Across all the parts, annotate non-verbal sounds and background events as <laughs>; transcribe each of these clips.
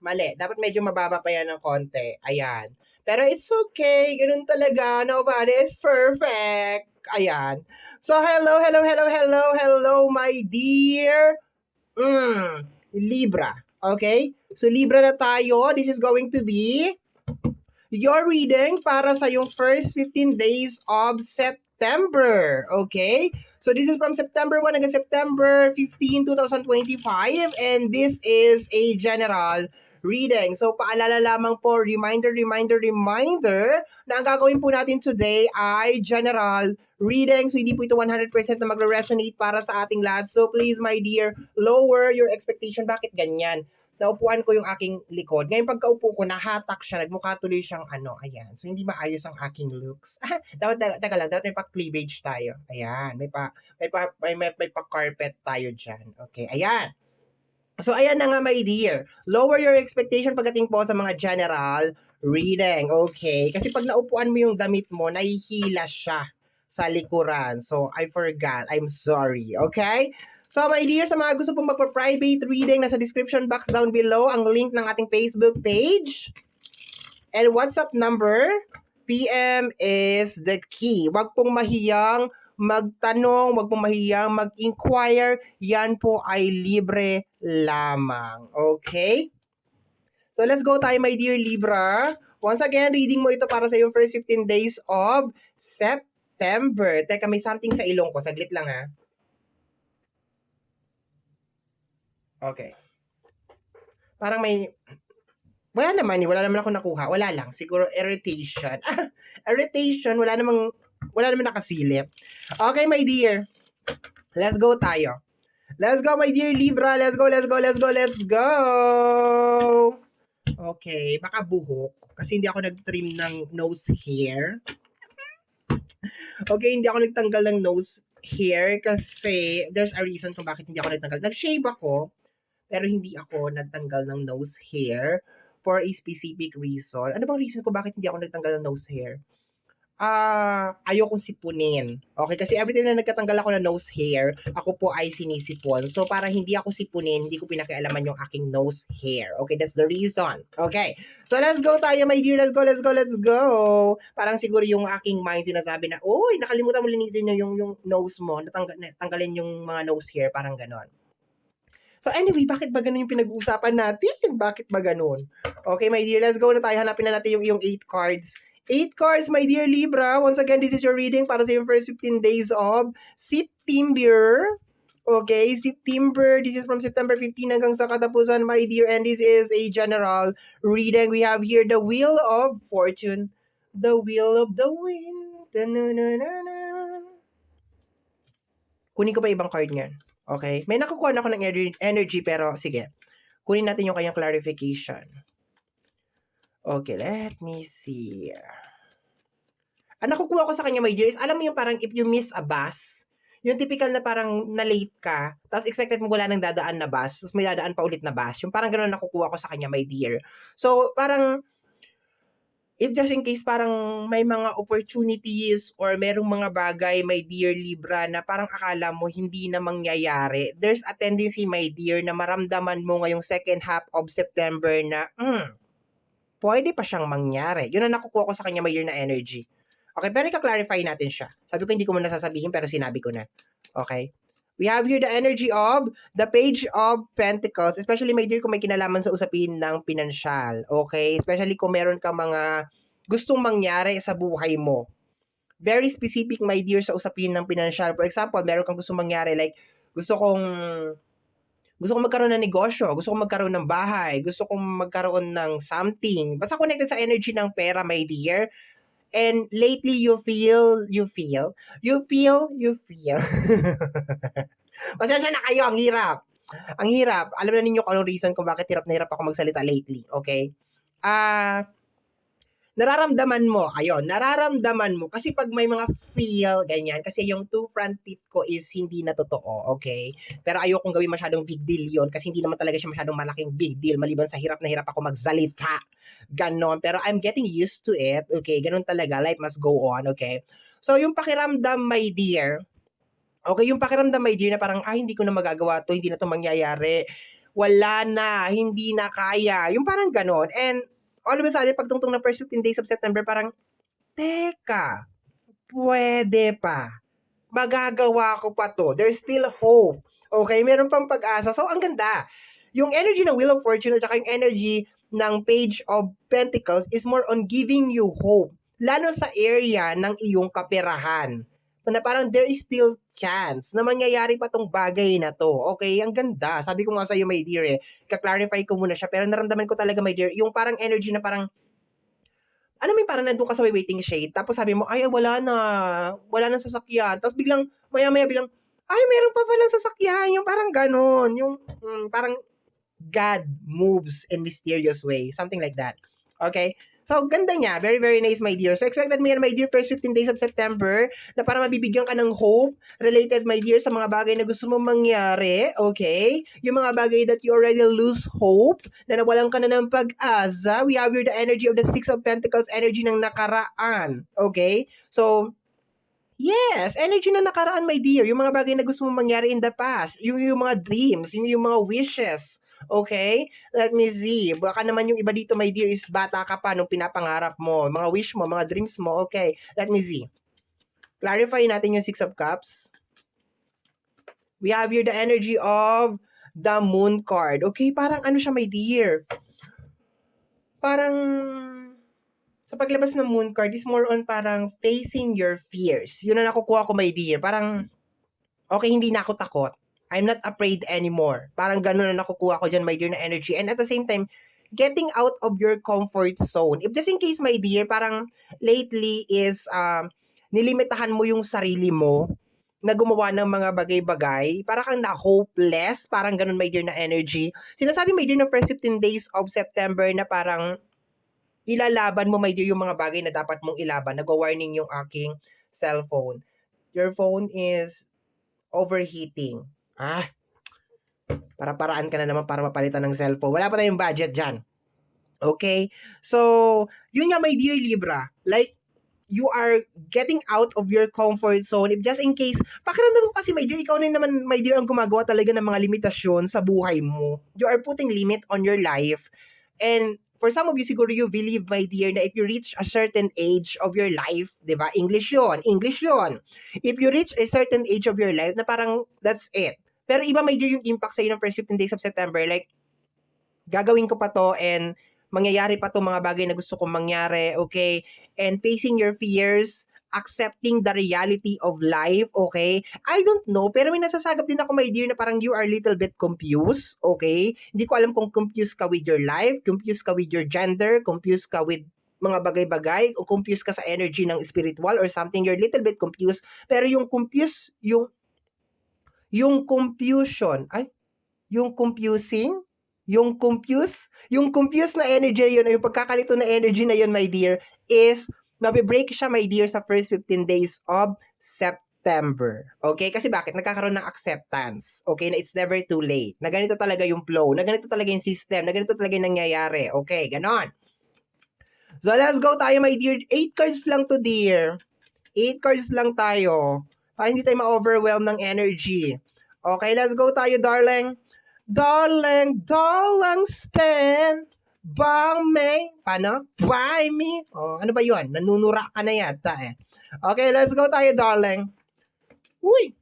Mali. Dapat medyo mababa pa yan ng konti. Ayan. Pero it's okay. Ganun talaga. Nobody is perfect. Ayan. So, hello, hello, hello, hello, hello, my dear mm, Libra. Okay? So, Libra na tayo. This is going to be your reading para sa yung first 15 days of September. Okay? So, this is from September 1 hanggang September 15, 2025. And this is a general reading. So, paalala lamang po, reminder, reminder, reminder, na ang gagawin po natin today ay general reading. So, hindi po ito 100% na magre-resonate para sa ating lahat. So, please, my dear, lower your expectation. Bakit ganyan? Naupuan ko yung aking likod. Ngayon, pagkaupo ko, nahatak siya. Nagmukha tuloy siyang ano, ayan. So, hindi maayos ang aking looks. dapat, dapat, teka lang, dapat may pa-cleavage tayo. Ayan, may pa, may pa, may, may, may pa-carpet tayo dyan. Okay, ayan. So, ayan na nga, my dear. Lower your expectation pagdating po sa mga general reading. Okay? Kasi pag naupuan mo yung damit mo, nahihila siya sa likuran. So, I forgot. I'm sorry. Okay? So, my dear, sa mga gusto pong magpa-private reading, nasa description box down below ang link ng ating Facebook page. And WhatsApp number, PM is the key. Huwag pong mahiyang magtanong, wag pong mahiyang mag-inquire, yan po ay libre lamang. Okay? So let's go tayo my dear Libra. Once again, reading mo ito para sa yung first 15 days of September. Teka, may something sa ilong ko. Saglit lang ha. Okay. Parang may... Wala naman eh. Wala naman ako nakuha. Wala lang. Siguro irritation. <laughs> irritation. Wala namang wala naman nakasilip. Okay, my dear. Let's go tayo. Let's go, my dear Libra. Let's go, let's go, let's go, let's go. Okay, baka buhok. Kasi hindi ako nag-trim ng nose hair. Okay, hindi ako nagtanggal ng nose hair kasi there's a reason kung bakit hindi ako nagtanggal. Nag-shave ako, pero hindi ako nagtanggal ng nose hair for a specific reason. Ano bang reason ko bakit hindi ako nagtanggal ng nose hair? Ah, ayokong sipunin. Okay, kasi every time na nagkatanggal ako ng nose hair, ako po ay sinisipon. So, para hindi ako sipunin, hindi ko pinakialaman yung aking nose hair. Okay, that's the reason. Okay, so let's go tayo, my dear. Let's go, let's go, let's go. Parang siguro yung aking mind sinasabi na, uy, nakalimutan mo linisin yung, yung, yung nose mo, natanggal, natanggalin yung mga nose hair, parang ganon. So anyway, bakit ba ganun yung pinag-uusapan natin? Bakit ba ganun? Okay, my dear, let's go na tayo. Hanapin na natin yung, yung 8 cards Eight cards, my dear Libra. Once again, this is your reading para sa first 15 days of September. Okay, September. This is from September 15 hanggang sa katapusan, my dear. And this is a general reading. We have here the Wheel of Fortune. The Wheel of the Wind. Kunin ko pa ibang card niyan. Okay? May nakukuha na ako ng energy, pero sige. Kunin natin yung kanyang clarification. Okay, let me see. Ang nakukuha ko sa kanya, my dear, is alam mo yung parang if you miss a bus, yung typical na parang na-late ka, tapos expected mo wala nang dadaan na bus, tapos may dadaan pa ulit na bus. Yung parang gano'n nakukuha ko sa kanya, my dear. So, parang, if just in case parang may mga opportunities or merong mga bagay, my dear Libra, na parang akala mo hindi na mangyayari, there's a tendency, my dear, na maramdaman mo ngayong second half of September na, hmm, pwede pa siyang mangyari. Yun ang nakukuha ko sa kanya may year na energy. Okay, pero ika-clarify natin siya. Sabi ko hindi ko muna sasabihin pero sinabi ko na. Okay? We have here the energy of the page of pentacles, especially my dear kung may kinalaman sa usapin ng pinansyal. Okay? Especially kung meron ka mga gustong mangyari sa buhay mo. Very specific, my dear, sa usapin ng pinansyal. For example, meron kang gustong mangyari like gusto kong gusto ko magkaroon ng negosyo, gusto ko magkaroon ng bahay, gusto kong magkaroon ng something. Basta connected sa energy ng pera, my dear. And lately, you feel, you feel, you feel, you feel. <laughs> Pasensya na kayo, ang hirap. Ang hirap. Alam na ninyo kung anong reason kung bakit hirap na hirap ako magsalita lately, okay? Ah, uh, nararamdaman mo, ayun, nararamdaman mo, kasi pag may mga feel, ganyan, kasi yung two front teeth ko is hindi na totoo, okay? Pero ayokong gawin masyadong big deal yon kasi hindi naman talaga siya masyadong malaking big deal, maliban sa hirap na hirap ako magsalita, ganon, pero I'm getting used to it, okay? Ganon talaga, life must go on, okay? So, yung pakiramdam, my dear, okay, yung pakiramdam, my dear, na parang, ah, hindi ko na magagawa to, hindi na to mangyayari, wala na, hindi na kaya. Yung parang ganon. And all of a sudden, pagtungtong ng first 15 days of September, parang, teka, pwede pa. Magagawa ko pa to. There's still hope. Okay, meron pang pag-asa. So, ang ganda. Yung energy ng Wheel of Fortune at yung energy ng Page of Pentacles is more on giving you hope. Lalo sa area ng iyong kaperahan. Na parang there is still chance na mangyayari pa tong bagay na to. Okay, ang ganda. Sabi ko nga sa iyo, my dear, eh, ka-clarify ko muna siya. Pero naramdaman ko talaga, my dear, yung parang energy na parang alam mo yung parang nandun ka sa waiting shade, tapos sabi mo, ay, wala na, wala na sasakyan. Tapos biglang, maya-maya biglang, ay, meron pa palang sasakyan. Yung parang ganon. Yung mm, parang God moves in mysterious way. Something like that. Okay? So, ganda niya. Very, very nice, my dear. So, expect that meron, my dear, first 15 days of September na para mabibigyan ka ng hope related, my dear, sa mga bagay na gusto mong mangyari. Okay? Yung mga bagay that you already lose hope, na nawalan ka na ng pag-asa. We have here the energy of the Six of Pentacles, energy ng nakaraan. Okay? So, Yes, energy na nakaraan, my dear. Yung mga bagay na gusto mong mangyari in the past. Yung, yung mga dreams, yung, yung mga wishes. Okay? Let me see. Baka naman yung iba dito, my dear, is bata ka pa nung pinapangarap mo. Mga wish mo, mga dreams mo. Okay. Let me see. Clarify natin yung Six of Cups. We have here the energy of the Moon card. Okay, parang ano siya, my dear? Parang sa paglabas ng moon card is more on parang facing your fears. Yun na nakukuha ko, my dear. Parang, okay, hindi na ako takot. I'm not afraid anymore. Parang ganun na nakukuha ko dyan, my dear, na energy. And at the same time, getting out of your comfort zone. If just in case, my dear, parang lately is um, nilimitahan mo yung sarili mo na gumawa ng mga bagay-bagay, para kang na-hopeless, parang ganun, my dear, na energy. Sinasabi, my dear, na first 15 days of September na parang ilalaban mo, my dear, yung mga bagay na dapat mong ilaban. Nag-warning yung aking cellphone. Your phone is overheating. Ah, para paraan ka na naman para mapalitan ng cellphone. Wala pa tayong budget dyan. Okay? So, yun nga, my dear Libra. Like, you are getting out of your comfort zone. If just in case, pakiramdam mo kasi, my dear, ikaw na naman, my dear, ang gumagawa talaga ng mga limitasyon sa buhay mo. You are putting limit on your life. And for some of you, siguro you believe, my dear, na if you reach a certain age of your life, di ba? English yon English yon If you reach a certain age of your life, na parang, that's it. Pero iba, dear, yung impact sa'yo ng first 15 days of September, like, gagawin ko pa to and mangyayari pa to mga bagay na gusto kong mangyari, okay? And facing your fears, accepting the reality of life, okay? I don't know, pero may nasasagap din ako, my dear, na parang you are a little bit confused, okay? Hindi ko alam kung confused ka with your life, confused ka with your gender, confused ka with mga bagay-bagay, o confused ka sa energy ng spiritual or something, you're a little bit confused. Pero yung confused, yung yung confusion, ay, yung confusing, yung confused, yung confused na energy na yun, yung pagkakalito na energy na yun, my dear, is, mabe-break siya, my dear, sa first 15 days of September. Okay? Kasi bakit? Nagkakaroon ng acceptance. Okay? Na it's never too late. Na ganito talaga yung flow. Na ganito talaga yung system. Na ganito talaga yung nangyayari. Okay? Ganon. So, let's go tayo, my dear. 8 cards lang to, dear. 8 cards lang tayo. Para hindi tayo ma-overwhelm ng energy. Okay, let's go tayo, darling. Darling, darling, stand by me. Paano? By me. Oh, ano ba yun? Nanunura ka na yata eh. Okay, let's go tayo, darling. Uy!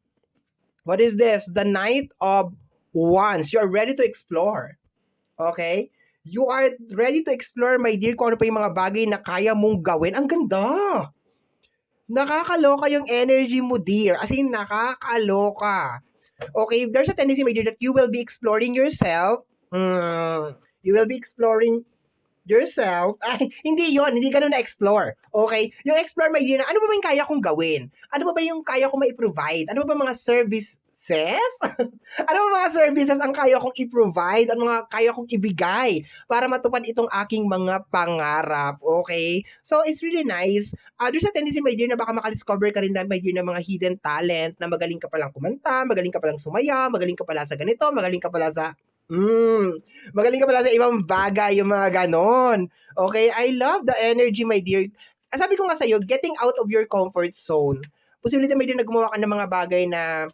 What is this? The Knight of Wands. You're ready to explore. Okay? You are ready to explore, my dear, kung ano pa yung mga bagay na kaya mong gawin. Ang ganda! Nakakaloka yung energy mo, dear. As in, nakakaloka. Okay, there's a tendency, my that you will be exploring yourself. Mm, you will be exploring yourself. <laughs> Ay, hindi yon hindi ganun na-explore. Okay? Yung explore, my dear, ano ba ba yung kaya kong gawin? Ano ba ba yung kaya kong ma-provide? Ano ba ba mga services? <laughs> ano mga services ang kaya kong i-provide? Ano mga kaya kong ibigay para matupad itong aking mga pangarap? Okay? So, it's really nice. Uh, there's a tendency, my dear, na baka makadiscover ka rin na, my dear, na mga hidden talent na magaling ka palang kumanta, magaling ka palang sumaya, magaling ka pala sa ganito, magaling ka pala sa Mm, magaling ka pala sa ibang bagay, yung mga ganon. Okay, I love the energy, my dear. Sabi ko nga sa'yo, getting out of your comfort zone. Posibility, my dear, na gumawa ka ng mga bagay na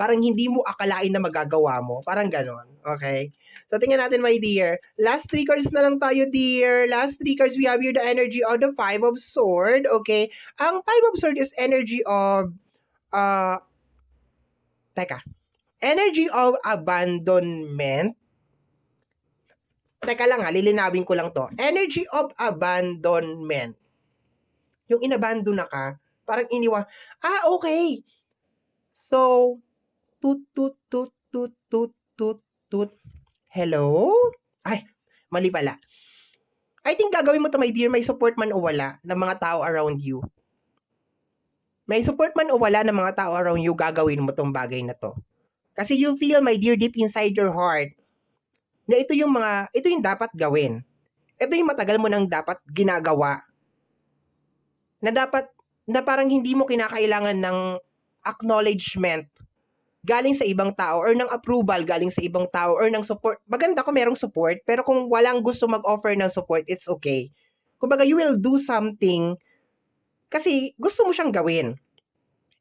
parang hindi mo akalain na magagawa mo. Parang ganon. Okay? So, tingnan natin, my dear. Last three cards na lang tayo, dear. Last three cards, we have here the energy of the Five of Sword. Okay? Ang Five of Sword is energy of, uh, teka, energy of abandonment. Teka lang ha, lilinawin ko lang to. Energy of abandonment. Yung inabandon na ka, parang iniwan. Ah, okay. So, tut, tut, tut, tut, tut, tut, tut. Hello? Ay, mali pala. I think gagawin mo to, my dear, may support man o wala ng mga tao around you. May support man o wala ng mga tao around you, gagawin mo tong bagay na to. Kasi you feel, my dear, deep inside your heart, na ito yung mga, ito yung dapat gawin. Ito yung matagal mo nang dapat ginagawa. Na dapat, na parang hindi mo kinakailangan ng acknowledgement galing sa ibang tao or ng approval galing sa ibang tao or ng support. Maganda kung merong support, pero kung walang gusto mag-offer ng support, it's okay. Kumbaga, you will do something kasi gusto mo siyang gawin.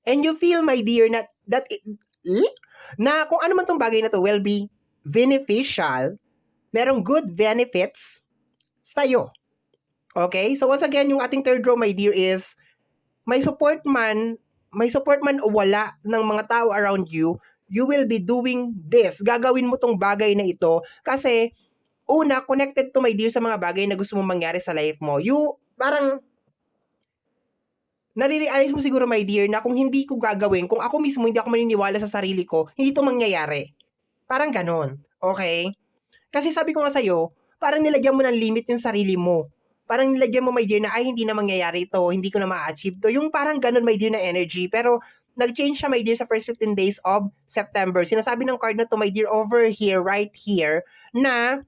And you feel, my dear, na, that it, eh? na kung ano man tong bagay na to will be beneficial, merong good benefits sa'yo. Okay? So once again, yung ating third row, my dear, is may support man, may support man o wala ng mga tao around you, you will be doing this. Gagawin mo tong bagay na ito kasi una, connected to my dear sa mga bagay na gusto mong mangyari sa life mo. You, parang, nare-realize mo siguro, my dear, na kung hindi ko gagawin, kung ako mismo hindi ako maniniwala sa sarili ko, hindi to mangyayari. Parang ganon. Okay? Kasi sabi ko nga sa'yo, parang nilagyan mo ng limit yung sarili mo. Parang nilagyan mo, my dear, na ay, hindi na mangyayari ito, hindi ko na ma-achieve to. Yung parang ganon, my dear, na energy. Pero, nag-change siya, my dear, sa first 15 days of September. Sinasabi ng card na to, my dear, over here, right here, na,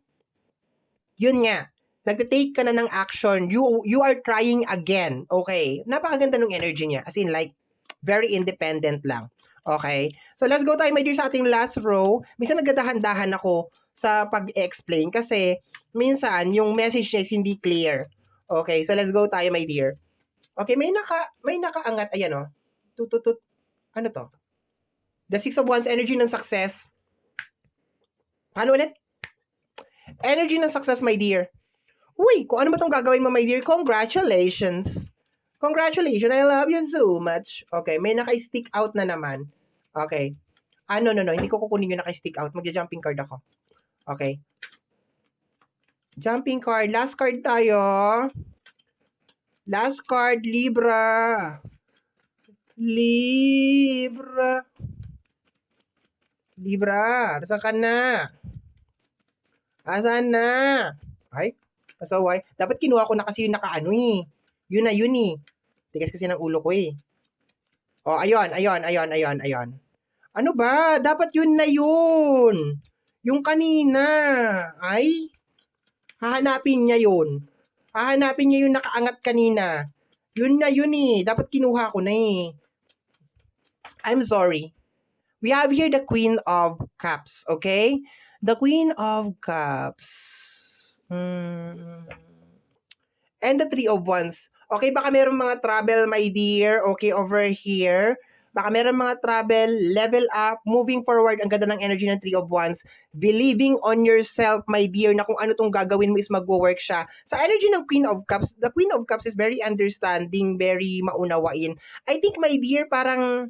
yun nga, nagte-take ka na ng action. You, you are trying again. Okay? Napakaganda ng energy niya. As in, like, very independent lang. Okay? So, let's go tayo, my dear, sa ating last row. Minsan nagdadahan-dahan ako sa pag-explain kasi minsan yung message niya is hindi clear. Okay? So, let's go tayo, my dear. Okay, may naka may nakaangat ayan oh. Tututut. Ano to? The Six of Wands energy ng success. Ano ulit? Energy ng success, my dear. Uy, kung ano ba tong gagawin mo, my dear, congratulations. Congratulations, I love you so much. Okay, may naka-stick out na naman. Okay. Ah, no, no, no. Hindi ko kukunin yung naka-stick out. Magja-jumping card ako. Okay. Jumping card. Last card tayo. Last card, Libra. Libra. Libra. Nasaan ka na? Asan na? Ay, pasaway. Dapat kinuha ko na kasi yung nakaano eh. Yun na, yun eh. Tigas kasi ng ulo ko eh. Oh, ayun, ayun, ayun, ayun, ayun. Ano ba? Dapat yun na yun. Yung kanina. Ay, hahanapin niya yun. Hahanapin niya yung nakaangat kanina. Yun na yun eh. Dapat kinuha ko na eh. I'm sorry. We have here the Queen of Cups, okay? The Queen of Cups. Hmm. And the Three of Wands. Okay, baka meron mga travel, my dear. Okay, over here. Baka meron mga travel, level up, moving forward. Ang ganda ng energy ng Three of Wands. Believing on yourself, my dear, na kung ano tong gagawin mo is magwo-work siya. Sa energy ng Queen of Cups, the Queen of Cups is very understanding, very maunawain. I think, my dear, parang,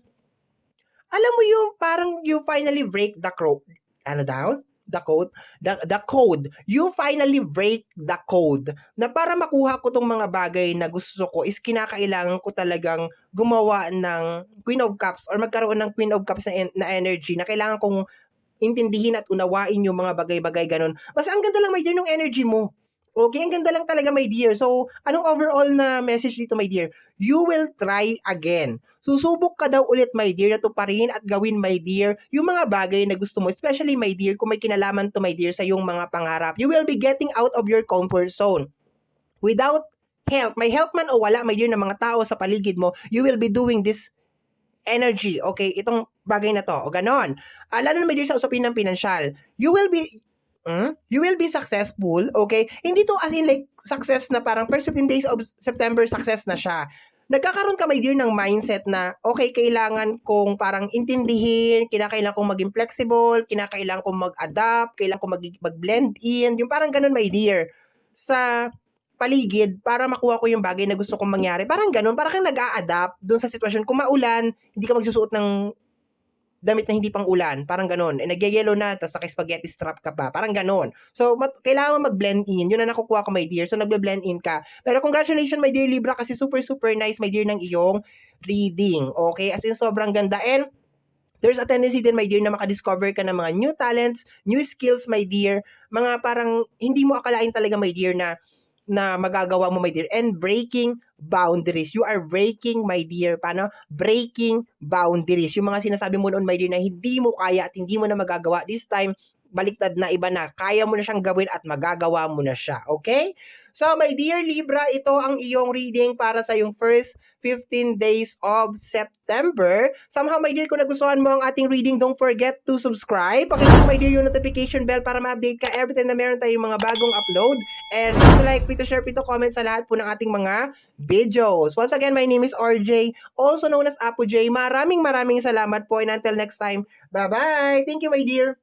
alam mo yung, parang you finally break the crow. Ano daw? The code, the, the code, you finally break the code na para makuha ko tong mga bagay na gusto ko is kinakailangan ko talagang gumawa ng Queen of Cups or magkaroon ng Queen of Cups na, na energy na kailangan kong intindihin at unawain yung mga bagay-bagay ganun. Mas ang ganda lang, my dear, ng energy mo. Okay, ang ganda lang talaga, my dear. So, anong overall na message dito, my dear? You will try again. Susubok ka daw ulit, my dear, na tuparin at gawin, my dear, yung mga bagay na gusto mo. Especially, my dear, kung may kinalaman to, my dear, sa yung mga pangarap. You will be getting out of your comfort zone. Without help, may help man o wala, my dear, ng mga tao sa paligid mo, you will be doing this energy, okay? Itong bagay na to, o ganon. Uh, lalo na, my dear, sa usapin ng pinansyal. You will be Hmm? You will be successful, okay? Hindi to as in like success na parang first 15 days of September success na siya. nagkakaroon ka, my dear, ng mindset na, okay, kailangan kong parang intindihin, kinakailangan kong maging flexible, kinakailangan kong mag-adapt, kailangan kong mag- mag-blend in, yung parang ganun, my dear, sa paligid para makuha ko yung bagay na gusto kong mangyari. Parang ganun, parang kang nag-a-adapt doon sa sitwasyon. Kung maulan, hindi ka magsusuot ng damit na hindi pang ulan. Parang ganun. Eh, nagyayelo na, tapos naka-spaghetti strap ka pa. Parang ganun. So, mat- kailangan mag-blend in. Yun ang nakukuha ko, my dear. So, nagbe-blend in ka. Pero congratulations, my dear Libra, kasi super, super nice, my dear, ng iyong reading. Okay? As in, sobrang ganda. And, there's a tendency din, my dear, na makadiscover ka ng mga new talents, new skills, my dear. Mga parang, hindi mo akalain talaga, my dear, na na magagawa mo, my dear. And breaking boundaries. You are breaking, my dear. Paano? Breaking boundaries. Yung mga sinasabi mo noon, my dear, na hindi mo kaya at hindi mo na magagawa. This time, baliktad na iba na. Kaya mo na siyang gawin at magagawa mo na siya. Okay? So, my dear Libra, ito ang iyong reading para sa yung first 15 days of September. Somehow, my dear, kung nagustuhan mo ang ating reading, don't forget to subscribe. Pakiclick, my dear, yung notification bell para ma-update ka every time na meron tayong mga bagong upload. And please like, please share, please comment sa lahat po ng ating mga videos. Once again, my name is RJ, also known as Apo J. Maraming maraming salamat po and until next time, bye-bye! Thank you, my dear!